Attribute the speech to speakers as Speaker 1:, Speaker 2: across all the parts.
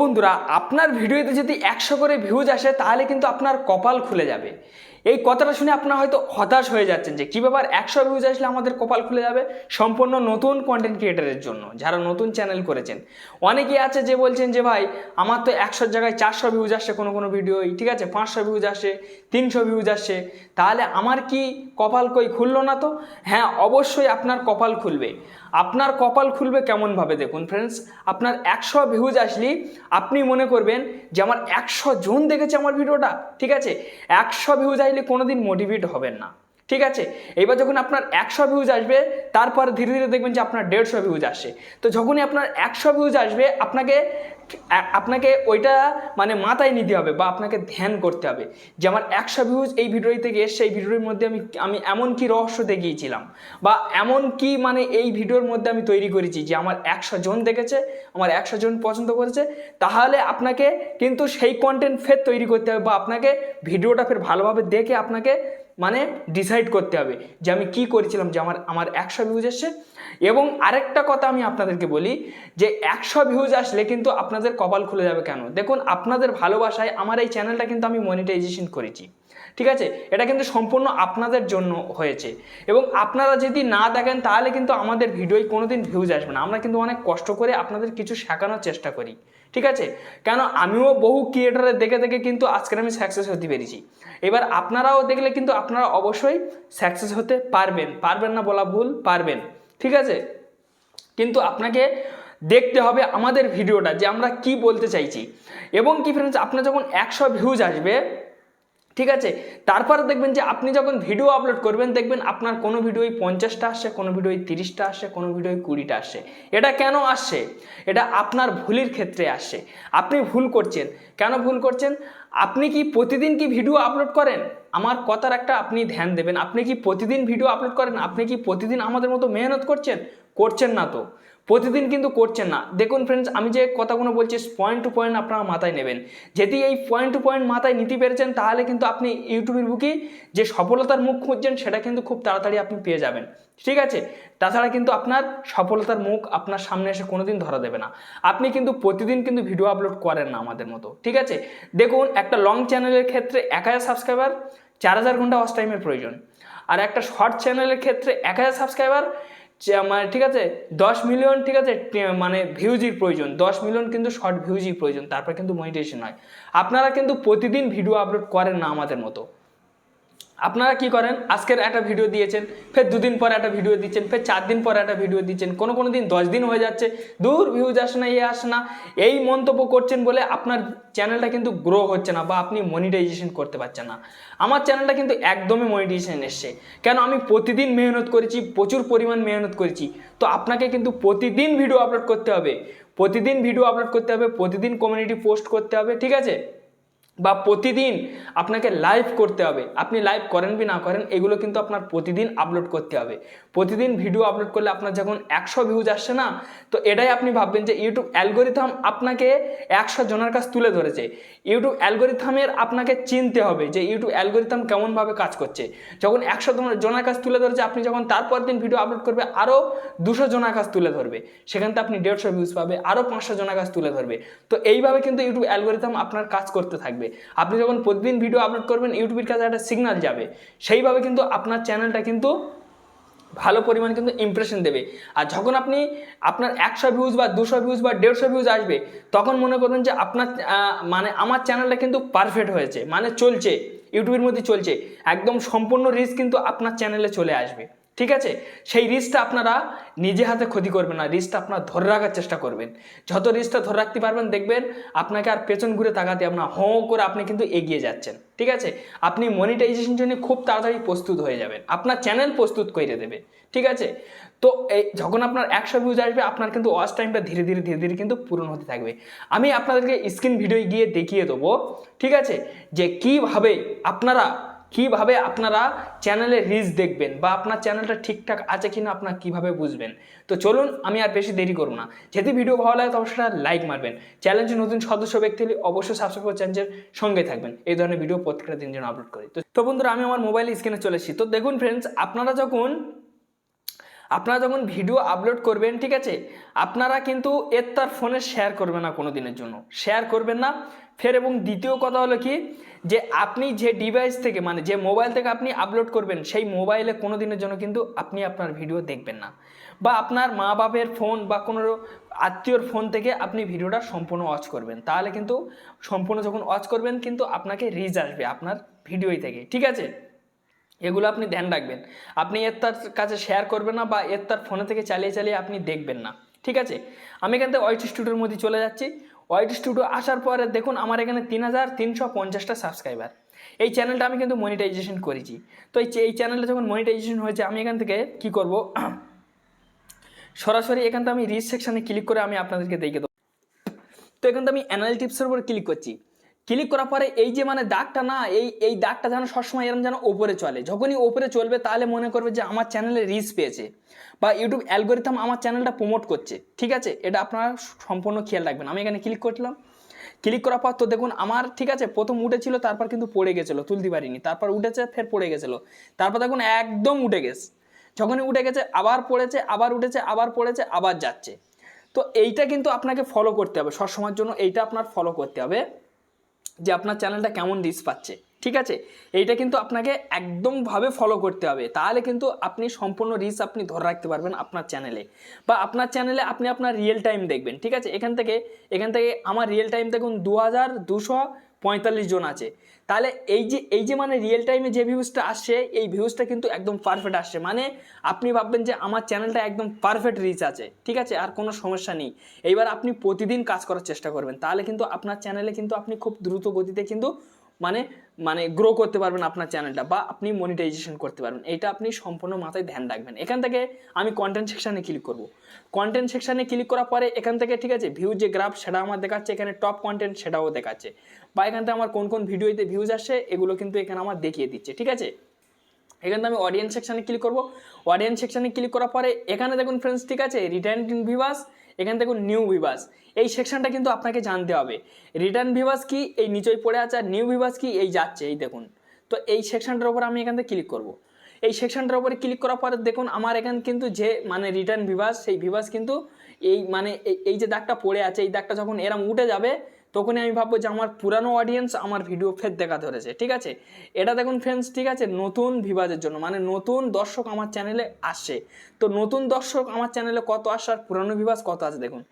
Speaker 1: বন্ধুরা আপনার ভিডিওতে যদি একশো করে ভিউজ আসে তাহলে কিন্তু আপনার কপাল খুলে যাবে। এই কথাটা শুনে আপনার হয়তো হতাশ হয়ে যাচ্ছেন যে কী ব্যাপার একশো ভিউজ আসলে আমাদের কপাল খুলে যাবে সম্পূর্ণ নতুন কন্টেন্ট ক্রিয়েটারের জন্য, যারা নতুন চ্যানেল করেছেন। অনেকেই আছে যে বলছেন যে ভাই, আমার তো একশোর জায়গায় চারশো ভিউজ আসছে কোনো কোনো ভিডিওই ঠিক আছে? পাঁচশো ভিউজ আসে তিনশো ভিউজ আসে তাহলে আমার কি কপাল কই খুললো না তো? হ্যাঁ অবশ্যই আপনার কপাল খুলবে। আপনার কপাল খুলবে কেমনভাবে দেখুন ফ্রেন্ডস আপনার একশো ভিউজ আসলেই আপনি মনে করবেন যে আমার একশো জন দেখেছে আমার ভিডিওটা ঠিক আছে? একশো ভিউজ আসলে কোনোদিন মোটিভেট হবেন না। ঠিক আছে? এবার যখন আপনার একশো ভিউজ আসবে, তারপর ধীরে ধীরে দেখবেন যে আপনার দেড়শো ভিউজ আসে। তো যখনই আপনার একশো ভিউজ আসবে, আপনাকে আপনাকে ওইটা মানে মাথায় নিতে হবে বা আপনাকে ধ্যান করতে হবে যে আমার একশো ভিউজ এই ভিডিও থেকে এসছে এই ভিডিওর মধ্যে আমি আমি এমন কি রহস্য দেখিয়েছিলাম বা এমন কি মানে এই ভিডিওর মধ্যে আমি তৈরি করেছি যে আমার একশো জন দেখেছে, আমার একশো জন পছন্দ করেছে, তাহলে আপনাকে কিন্তু সেই কন্টেন্ট ফের তৈরি করতে হবে বা আপনাকে ভিডিওটা ফের ভালোভাবে দেখে আপনাকে মানে ডিসাইড করতে হবে যে আমি কি করেছিলাম, যে আমার আমার একশো ভিউজ এসছে। এবং আরেকটা কথা আমি আপনাদেরকে বলি যে একশো ভিউজ আসলে কিন্তু আপনাদের কপাল খুলে যাবে কেন? দেখুন, আপনাদের ভালোবাসায় আমার এই চ্যানেলটা কিন্তু আমি মনিটাইজেশন করেছি। ঠিক আছে? এটা কিন্তু সম্পূর্ণ আপনাদের জন্য হয়েছে। এবং আপনারা যদি না দেখেন, তাহলে কিন্তু আমাদের ভিডিওয় কোনোদিন ভিউজ আসবে না। আমরা কিন্তু অনেক কষ্ট করে আপনাদের কিছু শেখানোর চেষ্টা করি। ঠিক আছে? কেন আমিও বহু ক্রিয়েটারের দেখে দেখে কিন্তু আজকের আমি সাকসেস হতে পেরেছি। এবার আপনারাও দেখলে কিন্তু আপনারা অবশ্যই সাকসেস হতে পারবেন। পারবেন না বলা ভুল, পারবেন। ঠিক আছে? কিন্তু আপনাকে দেখতে হবে আমাদের ভিডিওটা যে আমরা কি বলতে চাইছি। এবং কি ফ্রেন্ডস আপনার যখন একশো ভিউজ আসবে ঠিক আছে? তারপরে দেখবেন যে আপনি যখন ভিডিও আপলোড করবেন, দেখবেন আপনার কোনো ভিডিওই পঞ্চাশটা আসছে, কোনো ভিডিওই তিরিশটা আসছে, কোনো ভিডিওই কুড়িটা আসছে। এটা কেন আসছে? এটা আপনার ভুলের ক্ষেত্রে আসছে। আপনি ভুল করছেন। কেন ভুল করছেন? আপনি কি প্রতিদিন কি ভিডিও আপলোড করেন? আমার কথার একটা আপনি ধ্যান দেবেন। আপনি কি প্রতিদিন ভিডিও আপলোড করেন? আপনি কি প্রতিদিন আমাদের মতো মেহনত করছেন? করছেন না তো। প্রতিদিন কিন্তু করছেন না। দেখুন ফ্রেন্ডস আমি যে কথাগুলো বলছি পয়েন্ট টু পয়েন্ট আপনারা মাথায় নেবেন। যদি এই পয়েন্ট টু পয়েন্ট মাথায় নিতে পেরেছেন, তাহলে কিন্তু আপনি ইউটিউবের বুকে যে সফলতার মুখ খুঁজছেন, সেটা কিন্তু খুব তাড়াতাড়ি আপনি পেয়ে যাবেন। ঠিক আছে? তাছাড়া কিন্তু আপনার সফলতার মুখ আপনার সামনে এসে কোনোদিন ধরা দেবে না। আপনি কিন্তু প্রতিদিন কিন্তু ভিডিও আপলোড করেন না আমাদের মতো। ঠিক আছে? দেখুন, একটা লং চ্যানেলের ক্ষেত্রে এক হাজার সাবস্ক্রাইবার চার হাজার ঘণ্টা ওয়াচ টাইমের প্রয়োজন। আর একটা শর্ট চ্যানেলের ক্ষেত্রে এক হাজার সাবস্ক্রাইবার মানে ঠিক আছে? দশ মিলিয়ন ঠিক আছে মানে ভিউজই প্রয়োজন। দশ মিলিয়ন কিন্তু শর্ট ভিউজই প্রয়োজন, তারপর কিন্তু মনিটেশন হয়। আপনারা কিন্তু প্রতিদিন ভিডিও আপলোড করেন না আমাদের মতো। আপনারা কি করেন? আজকের একটা ভিডিও দিয়েছেন, ফের দুদিন পর একটা ভিডিও দিচ্ছেন, ফের চার দিন পর একটা ভিডিও দিচ্ছেন, কোনো কোনো দিন দশ দিন হয়ে যাচ্ছে, দূর ভিউজ আসে না ইয়ে আসে না। এই মন্তব্য করছেন বলে আপনার চ্যানেলটা কিন্তু গ্রো হচ্ছে না বা আপনি মনিটাইজেশন করতে পারছেন না। আমার চ্যানেলটা কিন্তু একদমই মনিটাইজেশন এসছে। কেন? আমি প্রতিদিন মেহনত করেছি, প্রচুর পরিমাণ মেহনত করেছি। তো আপনাকে কিন্তু প্রতিদিন ভিডিও আপলোড করতে হবে। প্রতিদিন ভিডিও আপলোড করতে হবে, প্রতিদিন কমিউনিটি পোস্ট করতে হবে, ঠিক আছে? বা প্রতিদিন আপনাকে লাইভ করতে হবে। আপনি লাইভ করেন কি না করেন, এগুলো কিন্তু আপনার প্রতিদিন আপলোড করতে হবে। প্রতিদিন ভিডিও আপলোড করলে আপনার যখন একশো ভিউজ আসছে না, তো এটাই আপনি ভাববেন যে ইউটিউব অ্যালগোরিথাম আপনাকে একশো জনের কাছ তুলে ধরেছে। ইউটিউব অ্যালগোরিথামের আপনাকে চিনতে হবে যে ইউটিউব অ্যালগোরিথাম কেমনভাবে কাজ করছে। যখন একশো জনের কাছ তুলে ধরেছে, আপনি যখন তারপর দিন ভিডিও আপলোড করবে আরও দুশো জনের কাছ তুলে ধরবে। সেখান থেকে আপনি দেড়শো ভিউজ পাবে আরও পাঁচশো জনের কাছ তুলে ধরবে। তো এইভাবে কিন্তু ইউটিউব অ্যালগোরিথাম আপনার কাজ করতে থাকবে। আপনি যখন প্রতিদিন ভিডিও আপলোড করবেন ইউটিউবের কাছে একটা সিগন্যাল যাবে। সেইভাবে কিন্তু আপনার চ্যানেলটা কিন্তু ভালো পরিমাণ কিন্তু ইমপ্রেশন দেবে। আর যখন আপনি আপনার একশো ভিউজ বা দুশো ভিউজ বা দেড়শো ভিউজ আসবে, তখন মনে করবেন যে আপনার মানে আমার চ্যানেলটা কিন্তু পারফেক্ট হয়েছে মানে চলছে ইউটিউবের মধ্যে চলছে। একদম সম্পূর্ণ রিস্ক কিন্তু আপনার চ্যানেলে চলে আসবে। ঠিক আছে? সেই রিস্কটা আপনারা নিজে হাতে ক্ষতি করবেন না। রিস্কটা আপনার ধরে রাখার চেষ্টা করবেন। যত রিস্কটা ধরে রাখতে পারবেন, দেখবেন আপনাকে আর পেছন ঘুরে তাকাতে আপনার হঁ করে আপনি কিন্তু এগিয়ে যাচ্ছেন। ঠিক আছে? আপনি মনিটাইজেশন জন্য খুব তাড়াতাড়ি প্রস্তুত হয়ে যাবেন। আপনার চ্যানেল প্রস্তুত করে দেবে। ঠিক আছে? তো এই যখন আপনার একশো ভিউজ আসবে, আপনার কিন্তু ওয়াচ টাইমটা ধীরে ধীরে ধীরে ধীরে কিন্তু পূরণ হতে থাকবে। আমি আপনাদেরকে স্ক্রিন ভিডিও গিয়ে দেখিয়ে দেবো। ঠিক আছে? যে কীভাবে আপনারা কীভাবে আপনারা চ্যানেলে রিচ দেখবেন বা আপনার চ্যানেলটা ঠিকঠাক আছে কিনা আপনার কীভাবে বুঝবেন? তো চলুন, আমি আর বেশি দেরি করব না। যদি ভিডিও ভালো লাগে, তো সেটা লাইক মারবেন। চ্যানেলটি নতুন সদস্য ব্যক্তি হলে অবশ্যই সাবস্ক্রাইব করে চ্যানেলের সঙ্গে থাকবেন। এই ধরনের ভিডিও প্রত্যেকটা দিন যেন আপলোড করি। তো বন্ধুরা, আমি আমার মোবাইল স্ক্রিনে চলে এসেছি। তো দেখুন ফ্রেন্ডস আপনারা যখন আপনারা যখন ভিডিও আপলোড করবেন, ঠিক আছে? আপনারা কিন্তু এর তার ফোনে শেয়ার করবেন না কোনো দিনের জন্য। শেয়ার করবেন না। ফের এবং দ্বিতীয় কথা হলো কি? যে আপনি যে ডিভাইস থেকে মানে যে মোবাইল থেকে আপনি আপলোড করবেন, সেই মোবাইলে কোনো দিনের জন্য কিন্তু আপনি আপনার ভিডিও দেখবেন না। বা আপনার মা বাপের ফোন বা কোনো আত্মীয়র ফোন থেকে আপনি ভিডিওটা সম্পূর্ণ ওয়াচ করবেন। তাহলে কিন্তু সম্পূর্ণ যখন ওয়াচ করবেন, কিন্তু আপনাকে রিচ আসবে আপনার ভিডিওই থেকে। ঠিক আছে? এগুলো আপনি ধ্যান রাখবেন। আপনি এর তার কাছে শেয়ার করবেন না বা এর তার ফোনে থেকে চালিয়ে চালিয়ে আপনি দেখবেন না। ঠিক আছে? আমি এখান থেকে ওয়াইট স্টুডিওর মধ্যে চলে যাচ্ছি। ওয়াইট স্টুডিও আসার পরে দেখুন আমার এখানে তিন হাজার তিনশো পঞ্চাশটা সাবস্ক্রাইবার এই চ্যানেলটা আমি কিন্তু মনিটাইজেশন করেছি। তো এই চ্যানেলটা যখন মনিটাইজেশন হয়েছে, আমি এখান থেকে কি করব? সরাসরি এখান থেকে আমি রিচ সেকশানে ক্লিক করে আমি আপনাদেরকে দেখে দেবো। তো এখান থেকে আমি অ্যানালিটিক্সের উপর ক্লিক করছি। ক্লিক করার পরে এই যে মানে দাগটা না, এই এই দাগটা যেন সবসময় এরকম যেন ওপরে চলে। যখনই ওপরে চলবে, তাহলে মনে করবে যে আমার চ্যানেলে রিচ পেয়েছে। বা ইউটিউব অ্যালগোরিথাম আমার চ্যানেলটা প্রমোট করছে, ঠিক আছে? এটা আপনারা সম্পূর্ণ খেয়াল রাখবেন। আমি এখানে ক্লিক করলাম। ক্লিক করার পর তো দেখুন আমার, ঠিক আছে? প্রথম উঠেছিল, তারপর কিন্তু পড়ে গেছিল, তুলতে পারিনি। তারপর উঠেছে, ফের পড়ে গেছিল। তারপর দেখুন একদম উঠে গেছে। যখনই উঠে গেছে, আবার পড়েছে, আবার উঠেছে, আবার পড়েছে, আবার যাচ্ছে। তো এইটা কিন্তু আপনাকে ফলো করতে হবে। সবসময়ের জন্য এইটা আপনার ফলো করতে হবে যে আপনার চ্যানেলটা কেমন রিচ পাচ্ছে। ঠিক আছে? এইটা কিন্তু আপনাকে একদমভাবে ফলো করতে হবে। তাহলে কিন্তু আপনি সম্পূর্ণ রিচ আপনি ধরে রাখতে পারবেন আপনার চ্যানেলে বা আপনার চ্যানেলে আপনি আপনার রিয়েল টাইম দেখবেন, ঠিক আছে? এখান থেকে এখান থেকে আমার রিয়েল টাইম দেখুন দু হাজার দুশো পঁয়তাল্লিশ জন আছে। তাহলে এই যে এই যে মানে রিয়েল টাইমে যে ভিউজটা আসছে, এই ভিউজটা কিন্তু একদম পারফেক্ট আসছে। মানে আপনি ভাববেন যে আমার চ্যানেলটা একদম পারফেক্ট রিচ আছে, ঠিক আছে? আর কোনো সমস্যা নেই। এইবার আপনি প্রতিদিন কাজ করার চেষ্টা করবেন। তাহলে কিন্তু আপনার চ্যানেলে কিন্তু আপনি খুব দ্রুত গতিতে কিন্তু মানে মানে গ্রো করতে পারবেন আপনার চ্যানেলটা বা আপনি মনিটাইজেশন করতে পারবেন। এটা আপনি সম্পূর্ণ মাথায় ধ্যান রাখবেন। এখান থেকে আমি কন্টেন্ট সেকশানে ক্লিক করব। কন্টেন্ট সেকশানে ক্লিক করার পরে এখান থেকে ঠিক আছে ভিউ যে গ্রাফ সেটা আমার দেখাচ্ছে। এখানে টপ কন্টেন্ট সেটাও দেখাচ্ছে। বা এখান থেকে আমার কোন কোন ভিডিওতে ভিউজ আসছে এগুলো কিন্তু এখানে আমার দেখিয়ে দিচ্ছে, ঠিক আছে? এখানে আমি অডিয়েন্স সেকশানে ক্লিক করব। অডিয়েন্স সেকশানে ক্লিক করার পরে এখানে দেখুন ফ্রেন্ডস ঠিক আছে? রিটার্ন ইন ভিভাস এখানে থেকে নিউ ভিভাস এই সেকশনটা কিন্তু আপনাকে জানতে হবে। রিটার্ন ভিভাস কি? এই নিচই পড়ে আছে আর নিউ ভিভাস কি? এই যাচ্ছে, এই দেখুন। তো এই সেকশনটার উপর আমি এখান থেকে ক্লিক করব। এই সেকশনটার উপরে ক্লিক করার পরে দেখুন আমার এখান কিন্তু যে মানে রিটার্ন ভিভাস সেই ভিভাস কিন্তু এই মানে এই- এই যে দাগটা পড়ে আছে, এই দাগটা যখন এরম উঠে যাবে তখনই আমি ভাববো যে আমার পুরানো অডিয়েন্স আমার ভিডিও ফের দেখা ধরেছে, ঠিক আছে? এটা দেখুন ফ্রেন্ডস ঠিক আছে? নতুন ভিভাজের জন্য মানে নতুন দর্শক আমার চ্যানেলে আসে। তো নতুন দর্শক আমার চ্যানেলে কত আসছে আর পুরানো ভিভাস কত আছে দেখুন।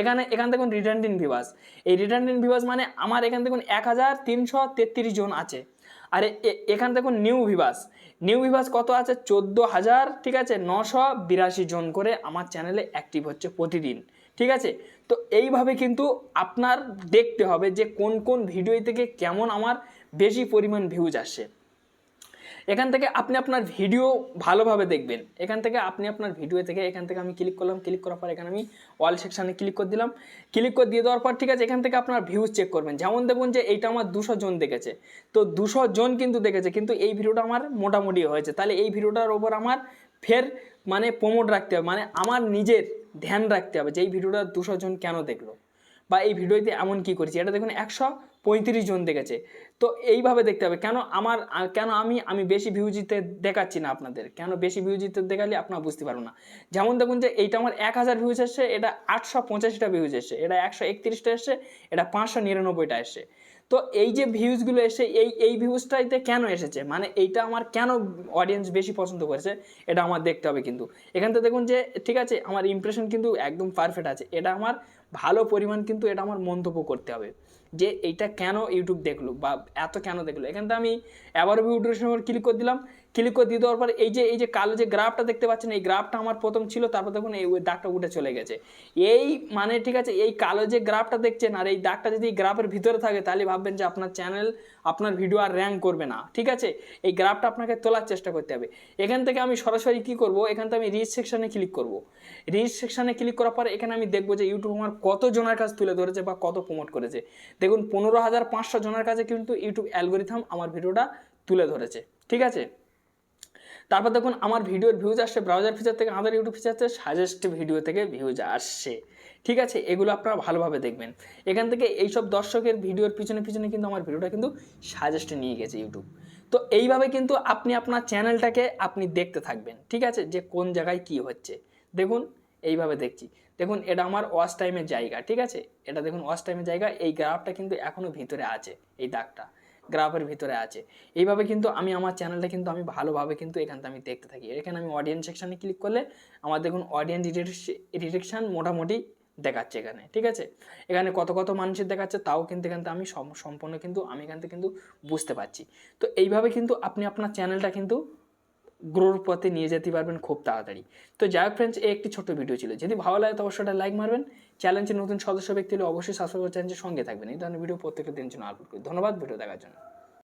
Speaker 1: এখানে, এখান দেখুন রিটার্ন ইন ভিভাস। এই রিটার্ন ইন ভিভাস মানে আমার এখান দেখুন এক হাজার তিনশো তেত্রিশ জন আছে। আর এখানে দেখুন নিউ ভিভাস। নিউ ভিভার্স কত আছে? চোদ্দ হাজার, ঠিক আছে? নশো বিরাশি জন করে আমার চ্যানেলে অ্যাক্টিভ হচ্ছে প্রতিদিন, ঠিক আছে? তো এইভাবে কিন্তু আপনার দেখতে হবে যে কোন কোন ভিডিও থেকে কেমন আমার বেশি পরিমাণ ভিউজ আসছে এখান থেকে আপনি আপনার ভিডিও ভালোভাবে দেখবেন। এখান থেকে আপনি আপনার ভিডিও থেকে এখান থেকে আমি ক্লিক করলাম ক্লিক করার পর এখানে আমি অল সেকশানে ক্লিক করে দিলাম। ক্লিক করে দিয়ে দেওয়ার পর ঠিক আছে, এখান থেকে আপনার ভিউজ চেক করবেন। যেমন দেখুন যে এইটা আমার দুশো জন দেখেছে। তো দুশো জন কিন্তু দেখেছে, কিন্তু এই ভিডিওটা আমার মোটামুটি হয়েছে। তাহলে এই ভিডিওটার ওপর আমার ফের মানে প্রমোট রাখতে হবে মানে আমার নিজের ধ্যান রাখতে হবে যে এই ভিডিওটা দুশো জন কেন দেখল? বা এই ভিডিওতে এমন কি করেছি? এটা দেখুন একশো পঁয়ত্রিশ জন দেখেছে। তো এইভাবে দেখতে হবে। কেন আমার, কেন আমি আমি বেশি ভিউজিতে দেখাচ্ছি না আপনাদের? কেন বেশি ভিউজিতে দেখালে আপনারা বুঝতে পারব না। যেমন দেখুন যে এইটা আমার এক হাজার ভিউজ এসছে, এটা আটশো পঁচাশিটা ভিউজ এসছে, এটা একশো একত্রিশটা এসছে, এটা পাঁচশো নিরানব্বইটা এসছে। তো এই যে ভিউজগুলো এসে, এই এই ভিউজটাইতে কেন এসেছে? মানে এইটা আমার কেন অডিয়েন্স বেশি পছন্দ করেছে? এটা আমার দেখতে হবে কিন্তু। এখান থেকে দেখুন যে, ঠিক আছে, আমার ইমপ্রেশন কিন্তু একদম পারফেক্ট আছে। এটা আমার ভালো পরিমাণ কিন্তু এটা আমার মন্তব্য করতে হবে। যে এইটা কেন ইউটিউব দেখল বা এত কেন দেখল? এখান থেকে আমি অ্যাভারভিউ উপর ক্লিক করে দিলাম। ক্লিক করে দিয়ে দেওয়ার পর এই যে এই যে কালো যে গ্রাফটা দেখতে পাচ্ছেন, এই গ্রাফটা আমার প্রথম ছিল, তারপর দেখুন এই দাগটা উঠে চলে গেছে। এই মানে ঠিক আছে, এই কালো যে গ্রাফটা দেখছেন আর এই দাগটা যদি গ্রাফের ভিতরে থাকে, তাহলে ভাববেন যে আপনার চ্যানেল আপনার ভিডিও আর র্যাঙ্ক করবে না, ঠিক আছে? এই গ্রাফটা আপনাকে তোলার চেষ্টা করতে হবে। এখান থেকে আমি সরাসরি কি করব? এখান থেকে আমি রিচ ক্লিক করব। রিচ ক্লিক করার পর এখানে আমি দেখব যে ইউটিউব আমার কত জনের কাছে তুলে ধরেছে বা কত প্রমোট করেছে। দেখুন, পনেরো হাজার পাঁচশো জনের কাছে কিন্তু ইউটিউব অ্যালগোরিথাম আমার ভিডিওটা তুলে ধরেছে, ঠিক আছে? তারপর দেখুন আমার ভিডিওর ভিউজ আসছে ব্রাউজার ফিচার থেকে আমাদের ইউটিউব ফিচার থেকে সাজেস্ট ভিডিও থেকে ভিউজ আসছে। ঠিক আছে? এগুলো আপনারা ভালোভাবে দেখবেন। এখান থেকে এইসব দর্শকের ভিডিওর পিছনে পিছনে কিন্তু আমার ভিডিওটা কিন্তু সাজেস্টে নিয়ে গেছে ইউটিউব তো এইভাবে কিন্তু আপনি আপনার চ্যানেলটাকে আপনি দেখতে থাকবেন। ঠিক আছে? যে কোন জায়গায় কি হচ্ছে। দেখুন, এইভাবে দেখছি। দেখুন, এটা আমার ওয়াশ টাইমের জায়গা। ঠিক আছে? এটা দেখুন ওয়াশ টাইমের জায়গা। এই গ্রাফটা কিন্তু এখনও ভিতরে আছে, এই দাগটা। গ্রাফের ভিতরে আছে। এইভাবে কিন্তু আমি আমার চ্যানেলটা কিন্তু আমি ভালোভাবে কিন্তু এখান থেকে আমি দেখতে থাকি। এখানে আমি অডিয়েন্স সেকশানে ক্লিক করলে আমার দেখুন অডিয়েন্স ডিটেকশন মোটামুটি দেখাচ্ছে এখানে, ঠিক আছে? এখানে কত কত মানুষের দেখাচ্ছে তাও কিন্তু এখান থেকে আমি সম- সম্পূর্ণ কিন্তু আমি এখান থেকে কিন্তু বুঝতে পারছি। তো এইভাবে কিন্তু আপনি আপনার চ্যানেলটা কিন্তু গ্রোর পথে নিয়ে যেতে পারবেন খুব তাড়াতাড়ি। তো যাই হোক ফ্রেন্ডস এই একটি ছোট্ট ভিডিও ছিল। যদি ভালো লাগে তো অবশ্যই লাইক মারবেন। চ্যালেঞ্জের নতুন সদস্য ব্যক্তি হলে অবশ্যই সাবস্ক্রাইব করে চ্যানেলের সঙ্গে থাকবেন। এই ধরনের ভিডিও প্রত্যেকটা দিন জন্য আপলোড করি। ধন্যবাদ ভিডিও দেখার জন্য।